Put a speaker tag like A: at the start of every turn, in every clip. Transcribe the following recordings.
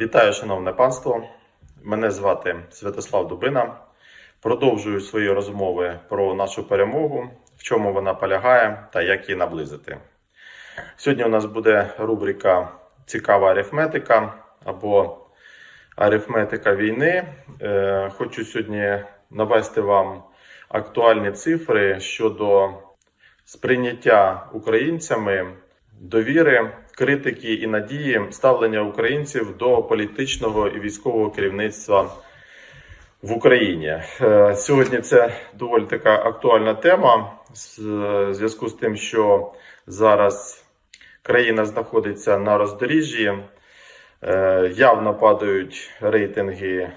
A: Вітаю, шановне панство. Мене звати Святослав Дубина. Продовжую свої розмови про нашу перемогу, в чому вона полягає та як її наблизити. Сьогодні у нас буде рубрика Цікава арифметика або арифметика війни. Е, Хочу сьогодні навести вам актуальні цифри щодо сприйняття українцями довіри, критики і надії ставлення українців до політичного і військового керівництва в Україні. Е, Сьогодні це доволі така актуальна тема з е, зв'язку з тим, що зараз країна знаходиться на роздоріжжі. Е, Явно падають рейтинги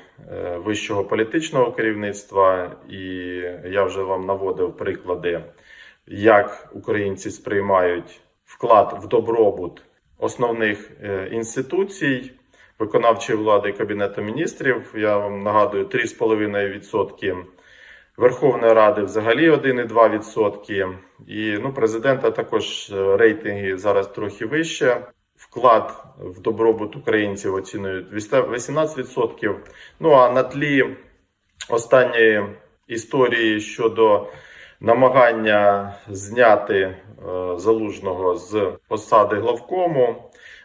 A: вищого політичного керівництва, і я вже вам наводив приклади, як українці сприймають вклад в добробут основних е, інституцій виконавчої влади і Кабінету міністрів. Я вам нагадую 3,5%. Верховної Ради взагалі 1,2%. І ну, президента також е, рейтинги зараз трохи вище. Вклад в добробут українців оцінюють 18%. Ну а на тлі останньої історії щодо намагання зняти е, залужного з посади главкому,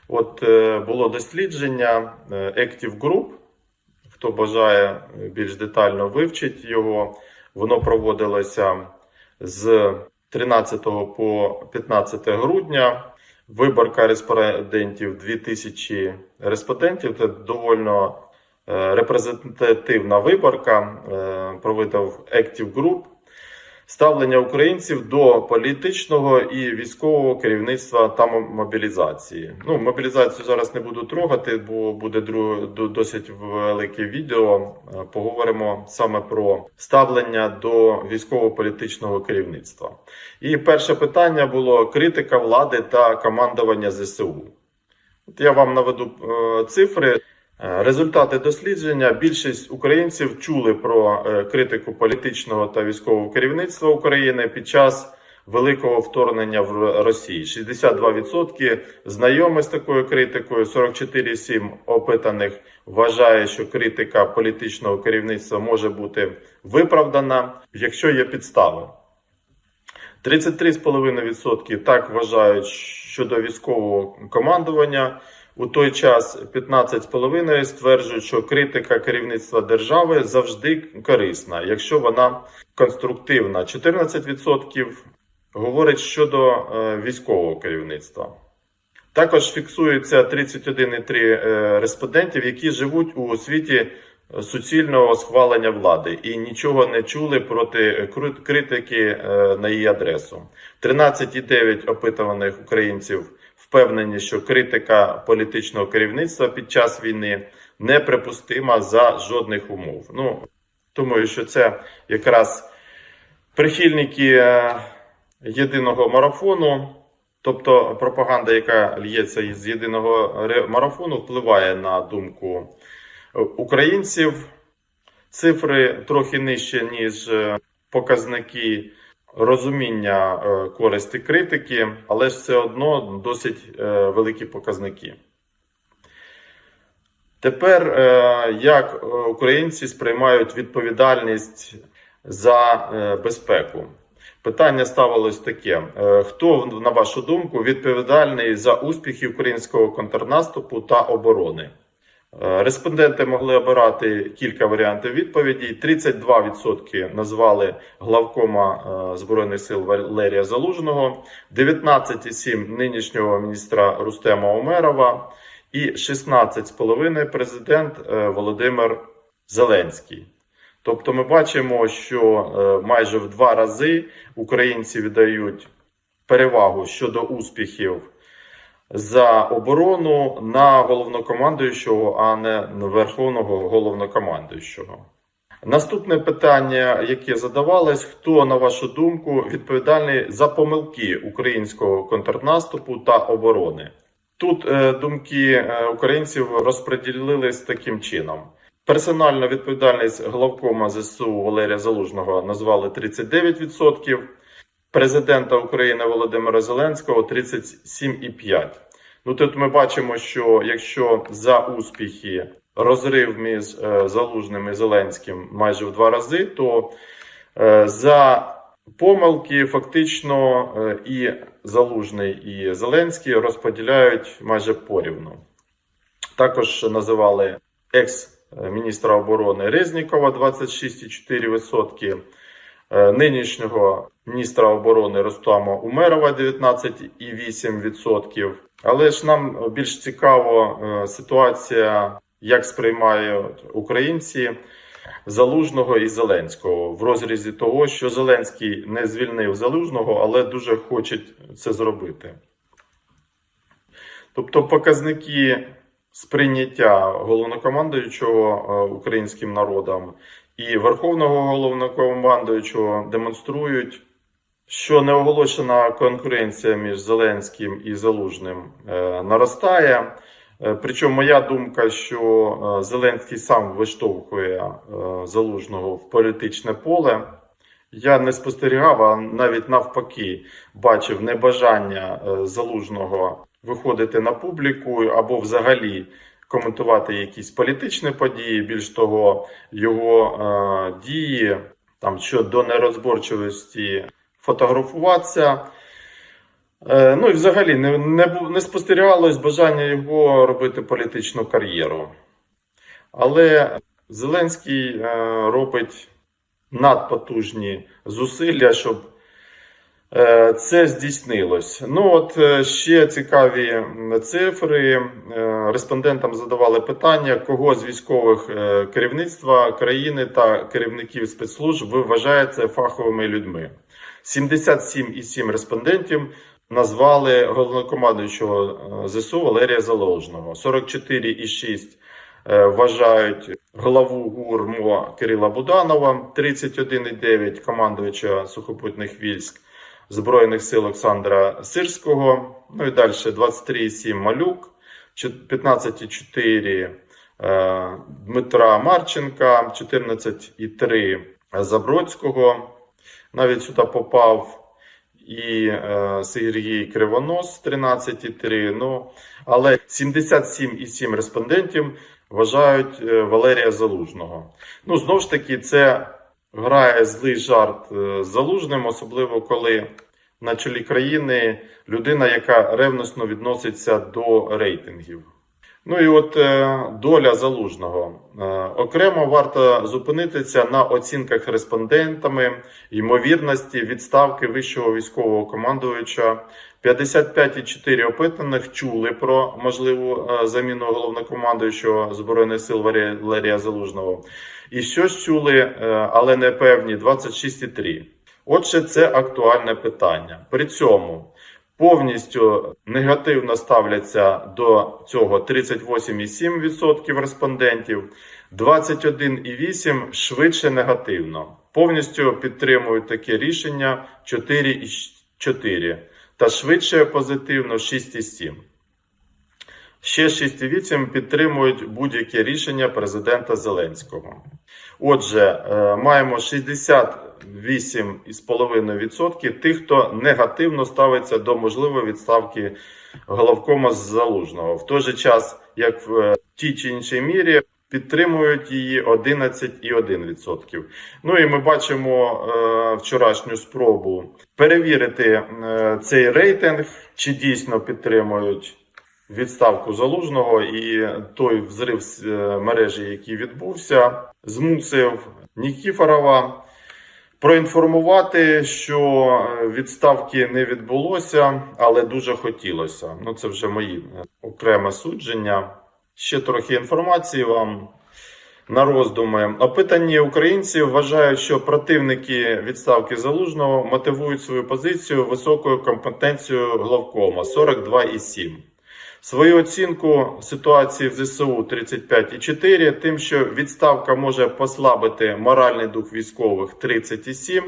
A: от е, було дослідження е, Active Group. Хто бажає більш детально вивчити його, воно проводилося з 13 по 15 грудня. Виборка респондентів 2000 респондентів. Це доволі репрезентативна виборка. Проводив Active Group. Ставлення українців до політичного і військового керівництва та мобілізації. Ну, мобілізацію зараз не буду трогати, бо буде досить велике відео. Е, Поговоримо саме про ставлення до військово-політичного керівництва. І перше питання було критика влади та командування ЗСУ. От я вам наведу е, цифри. Е, Результати дослідження: більшість українців чули про е, критику політичного та військового керівництва України під час великого вторгнення в Росії. 62% знайомі з такою критикою, 44,7% опитаних вважає, що критика політичного керівництва може бути виправдана, якщо є підстави. 33,5% так вважають щодо військового командування. У той час 15,5% стверджують, що критика керівництва держави завжди корисна, якщо вона конструктивна. 14% говорить щодо е, військового керівництва. Також фіксується 31,3 е, респондентів, які живуть у світі суцільного схвалення влади і нічого не чули проти критики е, на її адресу. 13,9 опитуваних українців впевнені, що критика політичного керівництва під час війни неприпустима за жодних умов. Ну думаю, що це якраз прихильники е, єдиного марафону. Тобто пропаганда, яка лється із єдиного марафону, впливає на думку е, українців. Цифри трохи нижче, ніж е, показники розуміння е, користі критики, але ж все одно досить е, великі показники. Тепер, е, як українці сприймають відповідальність за безпеку? Питання ставилось таке: хто, на вашу думку, відповідальний за успіхи українського контрнаступу та оборони? Е, Респонденти могли обирати кілька варіантів відповідей. 32% назвали главкома е, Збройних сил Валерія Залужного, 19,7% нинішнього міністра Рустема Умерова і 16,5% президент е, Володимир Зеленський. Тобто ми бачимо, що майже в два рази українці віддають перевагу щодо успіхів за оборону на головнокомандуючого, а не на верховного головнокомандуючого. Наступне питання, яке задавалось: хто, на вашу думку, відповідальний за помилки українського контрнаступу та оборони? Тут е, думки е, українців розподілились таким чином. Персональну відповідальність главкома ЗСУ Валерія Залужного назвали 39%, президента України Володимира Зеленського 37,5%. Ну тут ми бачимо, що якщо за успіхи розрив між е, Залужним і Зеленським майже в два рази, то е, за помилки фактично е, і Залужний, і Зеленський розподіляють майже порівну. Також називали екс-міністра оборони Резнікова 26,4%, е, нинішнього міністра оборони Рустама Умерова 19,8%. Але ж нам більш цікаво е, ситуація, як сприймають українці Залужного і Зеленського в розрізі того, що Зеленський не звільнив Залужного, але дуже хоче це зробити. Тобто показники сприйняття головнокомандуючого е, українським народом і верховного головнокомандуючого демонструють, що неоголошена конкуренція між Зеленським і Залужним е, наростає. Е, Причому моя думка, що е, Зеленський сам виштовхує Залужного в політичне поле. Я не спостерігав, а навіть навпаки бачив небажання залужного виходити на публіку або взагалі коментувати якісь політичні події. Більш того, його е, дії там щодо нерозборчивості фотографуватися. Е, ну і взагалі не, не, не спостерігалось бажання його робити політичну кар'єру. Але Зеленський е, робить надпотужні зусилля, щоб це здійснилось. Ну от е, ще цікаві цифри. Е, Респондентам задавали питання, кого з військових е, керівництва країни та керівників спецслужб ви вважаєте фаховими людьми. 77,7 респондентів назвали головнокомандуючого е, ЗСУ Валерія Залужного. 44,6 е, вважають главу ГУР Кирила Буданова, 31,9 командувача сухопутних військ Збройних сил Олександра Сирського. Ну і далі 23,7 Малюк, 15,4 е, Дмитра Марченка, 14,3 Забродського. Навіть сюди попав і е, Сергій Кривонос 13,3. Ну, але 77,7 респондентів вважають е, Валерія Залужного. Ну, знову ж таки, це грає злий жарт е, з Залужним, особливо коли на чолі країни людина, яка ревносно відноситься до рейтингів. Ну і от е, доля залужного. Е, окремо варто зупинитися на оцінках респондентами ймовірності відставки вищого військового командувача. 55,4 опитаних чули про можливу е, заміну головнокомандуючого Збройних сил Валерія Залужного. І щось чули, е, але не певні 26,3. Отже, це актуальне питання. При цьому Повністю негативно ставляться до цього 38,7% респондентів, 21,8% швидше негативно. Повністю підтримують таке рішення 4,4% та швидше позитивно 6,7%. Ще 6,8 підтримують будь-яке рішення президента Зеленського. Отже, е, маємо 60 8,5% тих, хто негативно ставиться до можливої відставки головкома з залужного. В той же час, як в е, тій чи іншій мірі, підтримують її 11,1%. Ну і ми бачимо е, вчорашню спробу перевірити е, цей рейтинг, чи дійсно підтримують. Відставку залужного і той взрив з мережі, який відбувся, змусив Нікіфорова проінформувати, що е, відставки не відбулося, але дуже хотілося. Ну, це вже мої е, окреме судження. Ще трохи інформації вам. На роздуми опитані українці вважають, що противники відставки залужного мотивують свою позицію високою компетенцією главкома 42,7. Свою оцінку ситуації в ЗСУ 35,4, тим, що відставка може послабити моральний дух військових 30,7,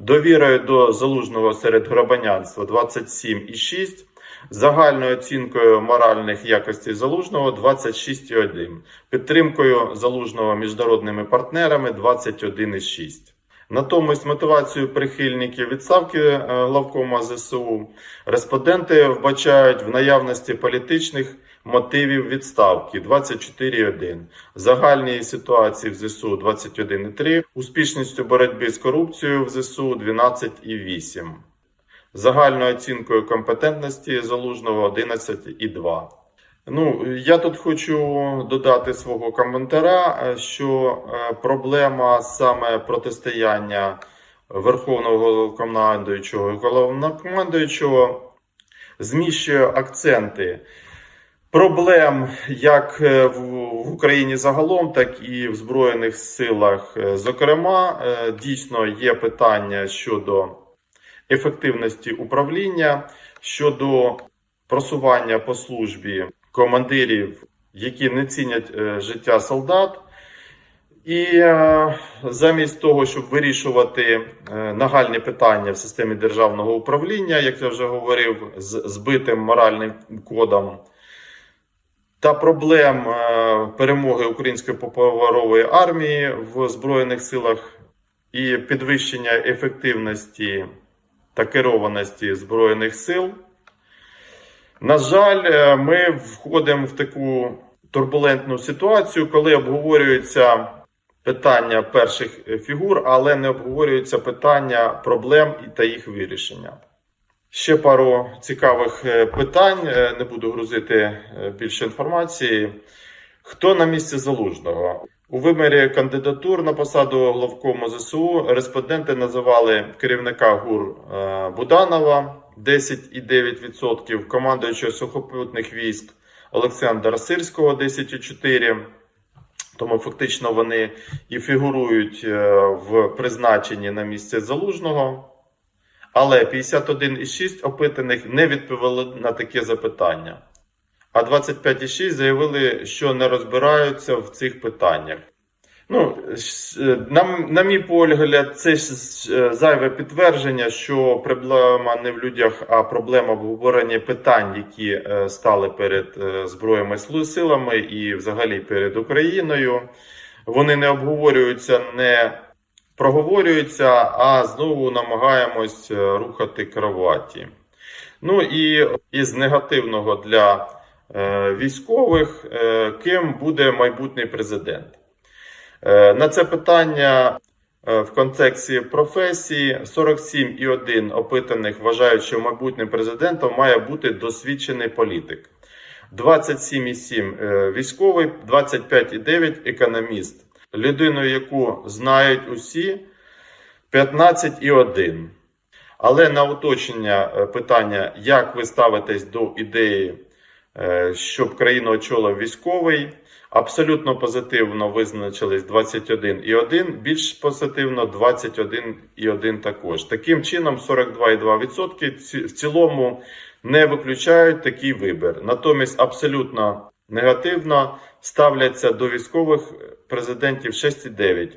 A: довірою до залужного серед громадянства 27,6, загальною оцінкою моральних якостей залужного 26,1, підтримкою залужного міжнародними партнерами 21,6. Натомість мотивацію прихильників відставки е, главкома ЗСУ респонденти вбачають в наявності політичних мотивів відставки 24,1, загальній ситуації в ЗСУ 21,3, успішністю боротьби з корупцією в ЗСУ 12,8, загальною оцінкою компетентності залужного 11,2. Ну, я тут хочу додати свого коментаря, е, що е, проблема саме протистояння Верховного головнокомандуючого і головнокомандуючого зміщує акценти проблем як е, в Україні загалом, так і в Збройних силах. Зокрема, дійсно є питання щодо ефективності управління, щодо просування по службі командирів, які не цінять е, життя солдат. І е, замість того, щоб вирішувати е, нагальні питання в системі державного управління, як я вже говорив, з збитим моральним кодом та проблем перемоги української поповорової армії в Збройних силах і підвищення ефективності та керованості Збройних сил. На жаль, е, ми входимо в таку турбулентну ситуацію, коли обговорюються питання перших е, фігур, але не обговорюються питання проблем та їх вирішення. Ще пару цікавих е, питань, не буду грузити більше інформації. Хто на місці залужного? У вимірі кандидатур на посаду главкому ЗСУ респонденти називали керівника ГУР Буданова 10,9%, командуючого сухопутних військ Олександра Сирського 10,4%. Тому фактично вони і фігурують е, в призначенні на місце залужного. Але 51,6 опитаних не відповіли на таке запитання. А 25,6 заявили, що не розбираються в цих питаннях. Ну, е, на, на мій погляд, це е, зайве підтвердження, що проблема не в людях, а проблема в обговоренні питань, які е, стали перед Збройними силами і взагалі перед Україною. Вони не обговорюються, не проговорюються, а знову намагаємось рухати кроваті. Ну і із негативного для військових, ким буде майбутній президент. Е, На це питання е, в контексті професії 47,1 опитаних вважають, що майбутнім президентом має бути досвідчений політик. 27,7 е, військовий, 25,9 економіст. Людину, яку знають усі, 15,1. Але на уточнення питання, як ви ставитесь до ідеї, щоб країну очолив військовий, абсолютно позитивно визначились 21,1, більш позитивно 21,1 також. Таким чином, 42,2% ці- в цілому не виключають такий вибір. Натомість абсолютно негативно ставляться до військових президентів 6,9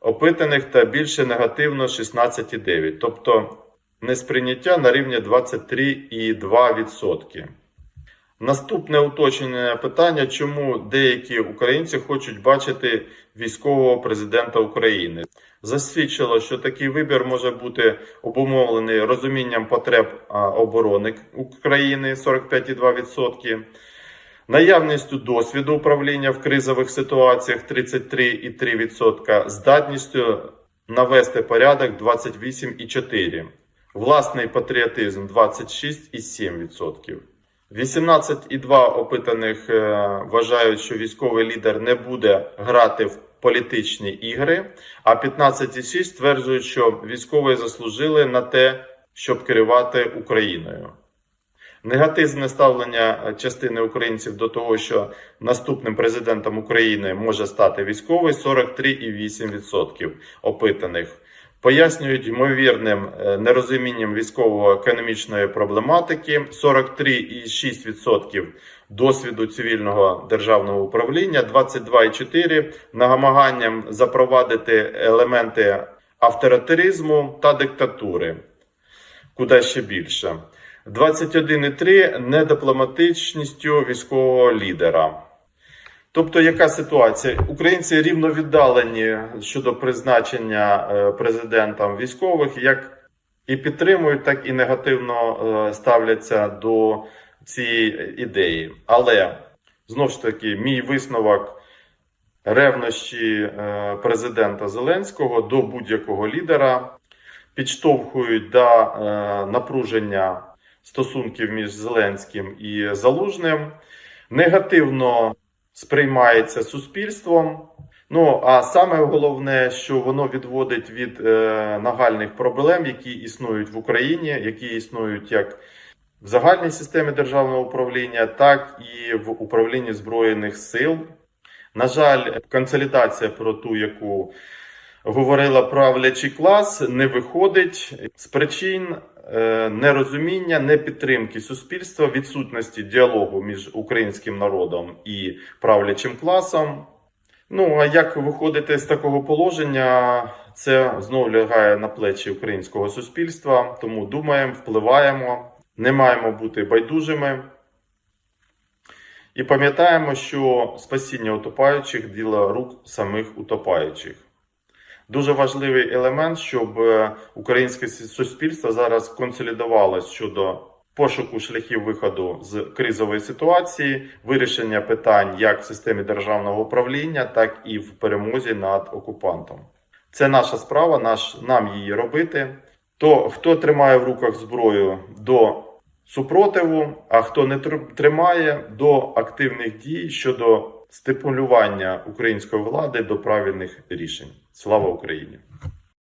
A: опитаних та більше негативно 16,9, тобто несприйняття на рівні 23,2%. Наступне уточнення питання, чому деякі українці хочуть бачити військового президента України. Засвідчило, що такий вибір може бути обумовлений розумінням потреб оборони України 45,2%, наявністю досвіду управління в кризових ситуаціях 33,3%, здатністю навести порядок 28,4%, власний патріотизм 26,7%. 18,2 опитаних е, вважають, що військовий лідер не буде грати в політичні ігри, а 15,6 стверджують, що військові заслужили на те, щоб керувати Україною. Негативне ставлення е, частини українців до того, що наступним президентом України може стати військовий 43,8% опитаних. Пояснюють ймовірним е, нерозумінням військово-економічної проблематики 43,6% досвіду цивільного державного управління, 22,4% намаганням запровадити елементи авторитаризму та диктатури, куди ще більше. 21,3 недипломатичністю військового лідера. Тобто, яка ситуація? Українці рівно віддалені щодо призначення е, президентом військових, як і підтримують, так і негативно е, ставляться до цієї ідеї. Але знову ж таки, мій висновок ревнощі е, президента Зеленського до будь-якого лідера підштовхують до напруження стосунків між Зеленським і Залужним, негативно сприймається суспільством. Ну а саме головне, що воно відводить від е, нагальних проблем, які існують в Україні, які існують як в загальній системі державного управління, так і в управлінні збройних сил. На жаль, консолідація про ту, яку говорила правлячий клас, не виходить з причин нерозуміння, непідтримки суспільства, відсутності діалогу між українським народом і правлячим класом. Ну а як виходити з такого положення? Це знову лягає на плечі українського суспільства. Тому думаємо, впливаємо, не маємо бути байдужими. І пам'ятаємо, що спасіння утопаючих діло рук самих утопаючих. Дуже важливий елемент, щоб е, українське суспільство зараз консолідувалось щодо пошуку шляхів виходу з кризової ситуації, вирішення питань як в системі державного управління, так і в перемозі над окупантом. Це наша справа, наш, нам її робити. То хто тримає в руках зброю до супротиву, а хто не тримає до активних дій щодо стимулювання української влади до правильних рішень. Слава Україні!